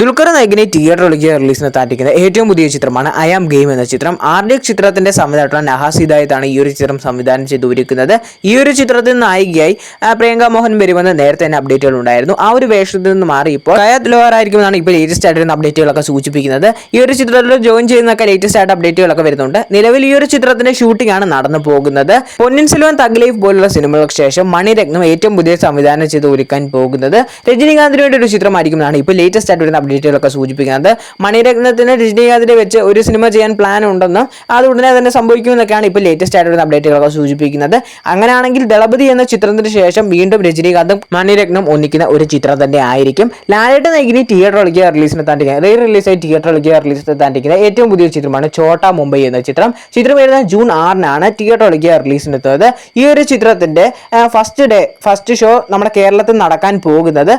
ദുൽഖർ നായകിനെ തിയേറ്ററിലേക്ക് റിലീസിന് താറ്റിക്കുന്ന ഏറ്റവും പുതിയ ചിത്രമാണ് ഐ ആം ഗെയിം എന്ന ചിത്രം. ആർ ഡി എക്സ് ചിത്രത്തിന്റെ സംവിധാനമായിട്ടുള്ള നഹാസ് ഹിദായത്താണ് ഈ ഒരു ചിത്രം സംവിധാനം ചെയ്തു ഒരുക്കുന്നത് ഈ ഒരു ചിത്രത്തിൽ നായികയായി പ്രിയങ്ക മോഹൻ വരുമെന്ന് നേരത്തെ തന്നെ അപ്ഡേറ്റുകൾ ഉണ്ടായിരുന്നു. ആ ഒരു വേഷത്തിൽ നിന്ന് മാറി ഇപ്പോൾ കയാത് ലോഹർ ആയിരിക്കുമെന്നാണ് ഇപ്പോൾ ലേറ്റസ്റ്റ് ആയിട്ട് അപ്ഡേറ്റുകളൊക്കെ സൂചിപ്പിക്കുന്നത്. ഈ ഒരു ചിത്രത്തിൽ ജോയിൻ ചെയ്യുന്നൊക്കെ ലേറ്റസ്റ്റ് ആയിട്ട് അപ്ഡേറ്റുകളൊക്കെ വരുന്നുണ്ട്. നിലവിൽ ഈ ഒരു ചിത്രത്തിന്റെ ഷൂട്ടിംഗ് ആണ് നടന്നു പോകുന്നത്. പൊന്നിൻ സെൽവൻ തഗ്ലൈഫ് പോലുള്ള സിനിമകൾക്ക് ശേഷം മണിരത്നം ഏറ്റവും പുതിയ സംവിധാനം ചെയ്ത് ഒരുക്കാൻ പോകുന്നത്. രജനീകാന്തിന് വേണ്ടി ഒരു ചിത്രമായിരിക്കുമെന്നാണ് ഇപ്പോൾ ലേറ്റസ്റ്റ് ആയിട്ട് വരുന്ന അപ്ഡേറ്റുകളൊക്കെ സൂചിപ്പിക്കുന്നത്. മണിരത്നത്തിന് രജനീകാന്തിനെ വെച്ച് ഒരു സിനിമ ചെയ്യാൻ പ്ലാൻ ഉണ്ടെന്നും അത് ഉടനെ തന്നെ സംഭവിക്കുമെന്നൊക്കെയാണ് ഇപ്പോൾ ലേറ്റസ്റ്റ് ആയിട്ടുള്ള അപ്ഡേറ്റുകളൊക്കെ സൂചിപ്പിക്കുന്നത്. അങ്ങനെയാണെങ്കിൽ ദളപതി എന്ന ചിത്രത്തിന് ശേഷം വീണ്ടും രജനീകാന്തും മണിരത്നം ഒന്നിക്കുന്ന ഒരു ചിത്രം തന്നെ ആയിരിക്കും. ലാലേട്ട് നൈകിനി തിയേറ്ററിലേക്ക് റിലീസിന് താണ്ടിക്കുന്നത് റീ റിലീസായി തിയേറ്ററിലേക്ക് റിലീസിന് താണ്ടിക്കുന്ന ഏറ്റവും പുതിയ ചിത്രമാണ് ചോട്ട മുംബൈ എന്ന ചിത്രം. ചിത്രം വരുന്ന ജൂൺ ആറിനാണ് തിയേറ്ററിലേക്ക് റിലീസിനെത്തുന്നത് ഈ ഒരു ചിത്രത്തിന്റെ ഫസ്റ്റ് ഡേ ഫസ്റ്റ് ഷോ നമ്മുടെ കേരളത്തിൽ നടക്കാൻ പോകുന്നത്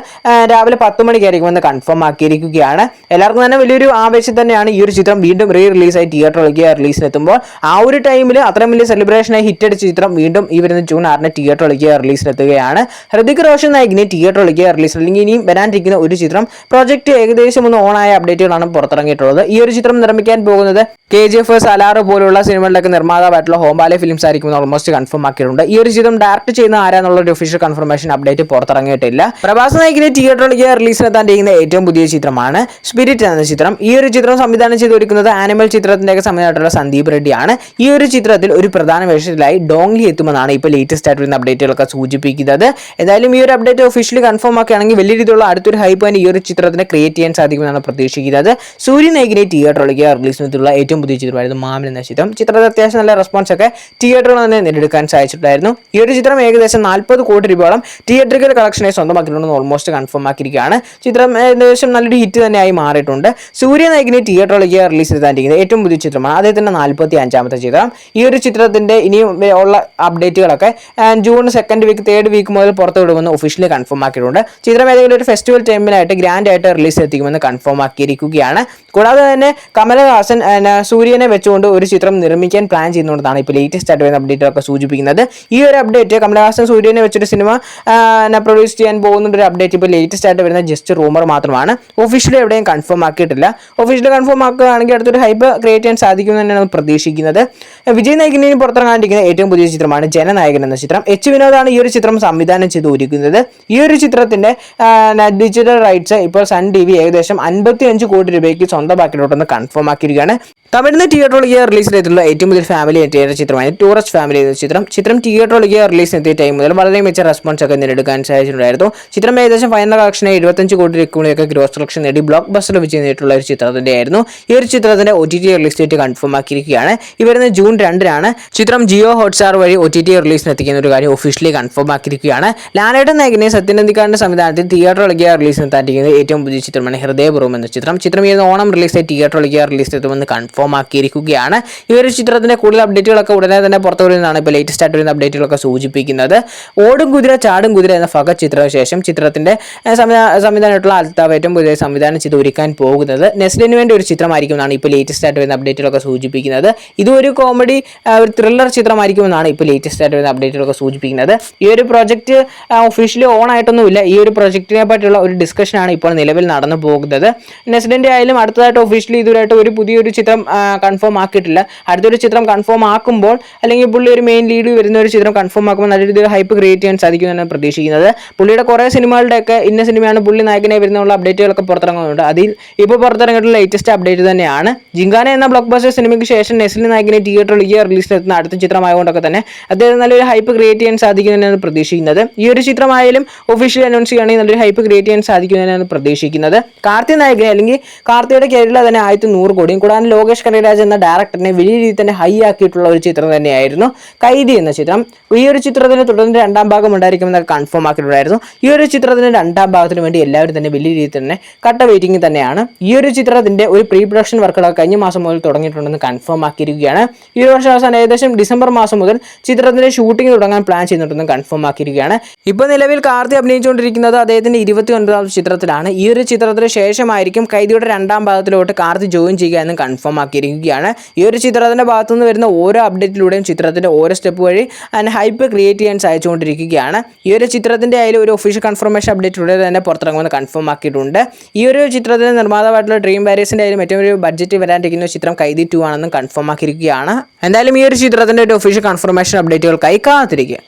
രാവിലെ പത്ത് മണിക്കായിരിക്കുമെന്ന് കൺഫേം ആക്കിയിരിക്കുകയാണ് എല്ലാവർക്കും തന്നെ വലിയൊരു ആവേശം തന്നെയാണ് ഈ ഒരു ചിത്രം വീണ്ടും റീ റിലീസായി തിയേറ്ററിലേക്ക് റിലീസിനെത്തുമ്പോൾ ആ ഒരു ടൈമിൽ അത്രയും വലിയ സെലിബ്രേഷനായി ഹിറ്റ് അടിച്ച ചിത്രം വീണ്ടും ഈ വരുന്ന ജൂൺ ആറിന് തിയേറ്ററിലേക്ക് റിലീസിനെത്തുകയാണ് ഹൃതിക് റോഷൻ നായകിനെ തിയേറ്ററിലേക്ക് റിലീസ് അല്ലെങ്കിൽ ഇനിയും വരാനിരിക്കുന്ന ഒരു ചിത്രം. പ്രോജക്റ്റ് ഏകദേശം ഒന്ന് ഓണായ അപ്ഡേറ്റുകളാണ് പുറത്തിറങ്ങിയിട്ടുള്ളത്. ഈ ഒരു ചിത്രം നിർമ്മിക്കാൻ പോകുന്നത് കെ ജി എഫ് സലാറ് പോലുള്ള സിനിമകളിലൊക്കെ നിർമ്മാതാവായിട്ടുള്ള ഹോംബാലെ ഫിലിംസ് ആയിരിക്കും ഓൾമോസ്റ്റ് കൺഫേം ആക്കിയിട്ടുണ്ട്. ഈ ഒരു ചിത്രം ഡയറക്ട് ചെയ്യുന്ന ആരാന്നുള്ള ഒരു ഒഫീഷ്യൽ കൺഫർമേഷൻ അപ്ഡേറ്റ് പുറത്തിറങ്ങിയിട്ടില്ല. പ്രഭാസ് നായികിനെ തിയേറ്ററിലേക്ക് റിലീസിനെത്താൻ ചെയ്യുന്ന ഏറ്റവും പുതിയ ചിത്രമാണ് സ്പിരിറ്റ് എന്ന ചിത്രം. ഈ ഒരു ചിത്രം സംവിധാനം ചെയ്ത് ഒരുക്കുന്നത് ആനിമൽ ചിത്രത്തിന്റെ സംവിധാനമായിട്ടുള്ള സന്ദീപ് റെഡ്ഡിയാണ്. ഈ ഒരു ചിത്രത്തിൽ ഒരു പ്രധാന വേഷത്തിലായി ഡോങ്ലി എത്തുമെന്നാണ് ഇപ്പോൾ ലേറ്റസ്റ്റ് ആയിട്ട് വരുന്ന അപ്ഡേറ്റുകളൊക്കെ സൂചിപ്പിക്കുന്നത്. എന്തായാലും ഈ ഒരു അപ്ഡേറ്റ് ഒഫീഷ്യലി കൺഫേം ആക്കുകയാണെങ്കിൽ വലിയ രീതിയിലുള്ള അടുത്തൊരു ഹൈപ്പ് തന്നെ ഈ ഒരു ചിത്രത്തിന് ക്രിയേറ്റ് ചെയ്യാൻ സാധിക്കുമെന്നാണ് പ്രതീക്ഷിക്കുന്നത്. സൂര്യ തിയേറ്ററിലേക്ക് റിലീസ് ചെയ്തിട്ടുള്ള ഏറ്റവും പുതിയ ചിത്രമായിരുന്നു മാമൻ എന്ന ചിത്രം. ചിത്രത്തിൽ അത്യാവശ്യം നല്ല റെസ്പോൺസ് ഒക്കെ തിയേറ്ററിൽ തന്നെ നേടിയെടുക്കാൻ സാധിച്ചിട്ടുണ്ടായിരുന്നു. ഈ ഒരു ചിത്രം ഏകദേശം നാൽപ്പത് കോടി രൂപയോളം തിയേറ്ററിക്കൽ കളക്ഷനെ സ്വന്തമാക്കിയിട്ടുണ്ടെന്ന് ഓൾമോസ്റ്റ് കൺഫേം ആക്കിയിരിക്കുകയാണ്. ചിത്രം ഏകദേശം നല്ലൊരു ഹിറ്റ് തന്നെയായി മാറിയിട്ടുണ്ട്. സൂര്യ നായികിനെ തിയേറ്ററിലേക്ക് റിലീസ് ചെയ്താണ്ടിരിക്കുന്നത് ഏറ്റവും പുതിയ ചിത്രമാണ്. അദ്ദേഹത്തിന്റെ നാൽപ്പത്തി അഞ്ചാമത്തെ ചിത്രം. ഈ ഒരു ചിത്രത്തിന്റെ ഇനിയും ഉള്ള അപ്ഡേറ്റുകളൊക്കെ June second week third week മുതൽ പുറത്തു വിടുമെന്ന് ഒഫീഷ്യലി കൺഫേം ആക്കിയിട്ടുണ്ട്. ചിത്രം ഏതെങ്കിലും ഒരു ഫെസ്റ്റിവൽ ടൈമിലായിട്ട് ഗ്രാൻഡ് ആയിട്ട് റിലീസ് എത്തിക്കുമെന്ന് കൺഫേം ആക്കിയിരിക്കുകയാണ്. കൂടാതെ തന്നെ കമലഹാസൻ സൂര്യനെ വെച്ചുകൊണ്ട് ഒരു ചിത്രം നിർമ്മിക്കാൻ പ്ലാൻ ചെയ്യുന്നതാണ് ഇപ്പോൾ ലേറ്റസ്റ്റ് ആയിട്ട് വരുന്ന അപ്ഡേറ്റുകളൊക്കെ സൂചിപ്പിക്കുന്നത്. ഈ ഒരു അപ്ഡേറ്റ് കമലഹാസൻ സൂര്യനെ വെച്ചൊരു സിനിമ പ്രൊഡ്യൂസ് ചെയ്യാൻ പോകുന്ന ഒരു അപ്ഡേറ്റ് ഇപ്പോൾ ലേറ്റസ്റ്റ് ആയിട്ട് വരുന്ന ജസ്റ്റ് റൂമർ മാത്രമാണ്. ഒഫീഷ്യലി എവിടെയും കൺഫേം ആക്കിയിട്ടില്ല. ഒഫീഷ്യലി കൺഫേം ആക്കുകയാണെങ്കിൽ അടുത്തൊരു ഹൈപ്പ് ക്രിയേറ്റ് ചെയ്യാൻ സാധിക്കും തന്നെയാണ് പ്രതീക്ഷിക്കുന്നത്. വിജയ് നായകിനെ പുറത്തിറങ്ങാണ്ടിരിക്കുന്ന ഏറ്റവും പുതിയ ചിത്രമാണ് ജനനായകൻ എന്ന ചിത്രം. എച്ച് വിനോദാണ് ഈ ഒരു ചിത്രം സംവിധാനം ചെയ്ത് ഒരുക്കുന്നത് ഈ ഒരു ചിത്രത്തിന്റെ ഡിജിറ്റൽ റൈറ്റ്സ് ഇപ്പോൾ സൺ ടി വി ഏകദേശം അൻപത്തി അഞ്ച് കോടി രൂപയ്ക്ക് സ്വന്തമാക്കിയിട്ടുണ്ടെന്ന് കൺഫേം ആക്കിയിരിക്കുകയാണ്. തമിഴിന് തിയേറ്ററിലേക്ക് റിലീസ് ചെയ്തിട്ടുള്ള ഏറ്റവും വലിയ ഫാമിലി തിയേറ്റർ ചിത്രമായ ടൂറിസ്റ്റ് ഫാമിലി എന്ന ചിത്രം. ചിത്രം തിയേറ്ററിലേക്ക് റിലീസ് എത്തിയ ടൈം മുതൽ വളരെ മികച്ച റെസ്പോൺസ് ഒക്കെ നേടിയെടുക്കാൻ സാധിച്ചിട്ടുണ്ടായിരുന്നു. ചിത്രം ഏകദേശം ഫൈനൽ കളക്ഷനെ എഴുപത്തഞ്ച് കോടി രൂപയൊക്കെ ഗ്രോസ് കളക്ഷൻ നേടി ബ്ലോക്ക് ബസ്റ്റർ വിജയം നേരിട്ടുള്ള ഒരു ചിത്രത്തിന്റെ ആയിരുന്നു ഈ ഒരു ചിത്രത്തിന്റെ O T T release date confirm ആക്കിയിരിക്കുകയാണ്. ഈ ജൂൺ രണ്ടിനാണ് ചിത്രം ജിയോ ഹോട്ട്സ്റ്റാർ വഴി ഒ ടി ടി റിലീസിന് എത്തിക്കുന്ന ഒരു കാര്യം ഒഫീഷ്യലി കൺഫേം ആക്കിയിരിക്കുകയാണ്. ലാലേട്ടൻ നായകനെ സത്യനന്ദിക്കാരന്റെ സംവിധാനത്തിൽ തിയേറ്ററിലേക്ക് റിലീസിന് എത്താറ്റിക്കുന്നത് ഏറ്റവും പുതിയ ചിത്രമാണ് ഹൃദയപൂർവം എന്ന ചിത്രം. ചിത്രം ഈ ഓണം റിലീസ് തിയേറ്ററിലേക്ക് റിലീസ് എത്തുമെന്ന് കൺഫേം ആക്കിയിരിക്കുകയാണ് ഈ ഒരു ചിത്രത്തിന്റെ കൂടുതൽ അപ്ഡേറ്റുകളൊക്കെ ഉടനെ തന്നെ പുറത്തു വരുന്നതാണ് ഇപ്പോൾ ലേറ്റസ്റ്റ് ആയിട്ട് വരുന്ന അപ്ഡേറ്റുകളൊക്കെ സൂചിപ്പിക്കുന്നത്. ഓടും കുതിര ചാടും കുതിര എന്ന ഫക ചിത്രത്തിന് ശേഷം ചിത്രത്തിന്റെ സംവിധാനമായിട്ടുള്ള അൽത്താവ് ഏറ്റവും പുതിയ സംവിധാനം ചെയ്ത് ഒരുക്കാൻ പോകുന്നത്. നെസ്ലിന് വേണ്ടി ഒരു ചിത്രമായിരിക്കും എന്നാണ് ഇപ്പോൾ ലേറ്റസ്റ്റ് ആയിട്ട് വരുന്ന അപ്ഡേറ്റുകളൊക്കെ സൂചിപ്പിക്കുന്നത്. ഇതും ഒരു കോമഡി ഒരു ത്രില്ലർ ചിത്രമായിരിക്കും എന്നാണ് ഇപ്പോൾ ലേറ്റസ്റ്റ് ആയിട്ട് വരുന്ന അപ്ഡേറ്റുകളൊക്കെ സൂചിപ്പിക്കുന്നത്. ഈ ഒരു പ്രോജക്റ്റ് ഒഫീഷ്യലി ഓൺ ആയിട്ടൊന്നുമില്ല. ഈ ഒരു പ്രൊജക്റ്റിനെ പറ്റിയുള്ള ഒരു ഡിസ്കഷനാണ് ഇപ്പോൾ നിലവിൽ നടന്നു പോകുന്നത്. നെസ്ലിന്റെ ആയാലും അടുത്തതായിട്ട് ഒഫീഷ്യലി ഇതുവരായിട്ട് ഒരു പുതിയൊരു ചിത്രം കൺഫേം ആക്കിയിട്ടില്ല. അടുത്തൊരു ചിത്രം കൺഫേം ആക്കുമ്പോൾ അല്ലെങ്കിൽ പുള്ളി ഒരു മെയിൻ ലീഡ് വരുന്ന ഒരു ചിത്രം കൺഫേം ആക്കുമ്പോൾ നല്ല രീതിയിൽ ഹൈപ്പ് ക്രിയേറ്റ് ചെയ്യാൻ സാധിക്കും എന്നാണ് പ്രതീക്ഷിക്കുന്നത്. പുള്ളിയുടെ കുറേ സിനിമകളുടെയൊക്കെ ഇന്ന സിനിമയാണ് പുള്ളി നായകനെ വരുന്നുള്ള അപ്ഡേറ്റുകളൊക്കെ പുറത്തിറങ്ങുന്നുണ്ട്. അതിൽ ഇപ്പോൾ പുറത്തിറങ്ങിയിട്ടുള്ള ലേറ്റസ്റ്റ് അപ്ഡേറ്റ് തന്നെയാണ്. ജിങ്കാന എന്ന ബ്ലോക്ക് ബസ്റ്റർ സിനിമയ്ക്ക് ശേഷം നെസ്ലി നായകനെ റിലീസ് എത്തുന്ന അടുത്ത ചിത്രമായതുകൊണ്ടൊക്കെ തന്നെ അദ്ദേഹം നല്ലൊരു ഹൈപ്പ് ക്രിയേറ്റ് ചെയ്യാൻ സാധിക്കും തന്നെയാണ് പ്രതീക്ഷിക്കുന്നത്. ഈ ഒരു ചിത്രമായാലും ഒഫീഷ്യൽ അനൗൺസ് ചെയ്യുകയാണെങ്കിൽ നല്ലൊരു ഹൈപ്പ് ക്രിയേറ്റ് ചെയ്യാൻ സാധിക്കും തന്നെയാണ് പ്രതീക്ഷിക്കുന്നത്. കാർത്തി നായകനെ അല്ലെങ്കിൽ കാർത്തിയുടെ കരിയറിൽ തന്നെ ആയിരത്തി നൂറ് കോടിയും കൂടാതെ ലോകേഷ് കനകരാജ് എന്ന ഡയറക്ടറിനെ വലിയ രീതിയിൽ തന്നെ ഹൈ ആക്കിയിട്ടുള്ള ഒരു ചിത്രം തന്നെയായിരുന്നു. കൈദി എന്ന ചിത്രം. ഈ ഒരു ചിത്രത്തിന് തുടർന്ന് രണ്ടാം ഭാഗം ഉണ്ടായിരിക്കുമെന്നൊക്കെ കൺഫേം ആക്കിയിട്ടുണ്ടായിരുന്നു. ഈ ഒരു ചിത്രത്തിന് രണ്ടാം ഭാഗത്തിന് വേണ്ടി എല്ലാവരും തന്നെ വലിയ രീതിയിൽ തന്നെ കട്ട വെയിറ്റിംഗ് തന്നെയാണ്. ഈ ഒരു ചിത്രത്തിന്റെ ഒരു പ്രീ പ്രൊഡക്ഷൻ വർക്കുകളൊക്കെ കഴിഞ്ഞ മാസം മുതൽ തുടങ്ങിയിട്ടുണ്ടെന്ന് കൺഫേം ആക്കിയിരിക്കുകയാണ്. ഈ ഒരു വർഷം അവസാനം ഏകദേശം ഡിസംബർ മാസം മുതൽ ചിത്രത്തിന്റെ ഷൂട്ടിംഗ് തുടങ്ങാൻ പ്ലാൻ ചെയ്യുന്നുണ്ടെന്ന് കൺഫേം ആക്കിയിരിക്കുകയാണ്. ഇപ്പോൾ നിലവിൽ കാർത്തി അഭിനയിച്ചുകൊണ്ടിരിക്കുന്നത് അദ്ദേഹത്തിന്റെ ഇരുപത്തി ഒൻപതാം ചിത്രത്തിലാണ്. ഈ ഒരു ചിത്രത്തിന് ശേഷമായിരിക്കും കൈദിയുടെ രണ്ടാം ഭാഗത്തിലോട്ട് കാർത്തി ജോയിൻ ചെയ്യുക എന്ന് കൺഫേം ആക്കി ആക്കിയിരിക്കുകയാണ്. ഈ ഒരു ചിത്രത്തിന്റെ ഭാഗത്തുനിന്ന് വരുന്ന ഓരോ അപ്ഡേറ്റിലൂടെയും ചിത്രത്തിന്റെ ഓരോ സ്റ്റെപ്പ് വഴി അതിന് ഹൈപ്പ് ക്രിയേറ്റ് ചെയ്യാൻ സഹായിച്ചുകൊണ്ടിരിക്കുകയാണ് ഈ ഒരു ചിത്രത്തിന്റെ അതിൽ ഒരു ഒഫീഷ്യൽ കൺഫർമേഷൻ അപ്ഡേറ്റിലൂടെ തന്നെ പുറത്തിറങ്ങുമെന്ന് കൺഫേം ആക്കിയിട്ടുണ്ട്. ഈ ഒരു ചിത്രത്തിന്റെ നിർമ്മാതാവായിട്ടുള്ള ഡ്രീം വാരിയസിന്റെ അതിൽ ഏറ്റവും ഒരു ബഡ്ജറ്റ് വരാനിരിക്കുന്ന ചിത്രം കൈതി ടു ആണെന്നും കൺഫേം ആക്കിയിരിക്കുകയാണ്. എന്തായാലും ഈ ഒരു ചിത്രത്തിന്റെ ഒരു ഒഫീഷ്യൽ കൺഫർമേഷൻ അപ്ഡേറ്റുകൾക്കായി കാത്തിരിക്കുക.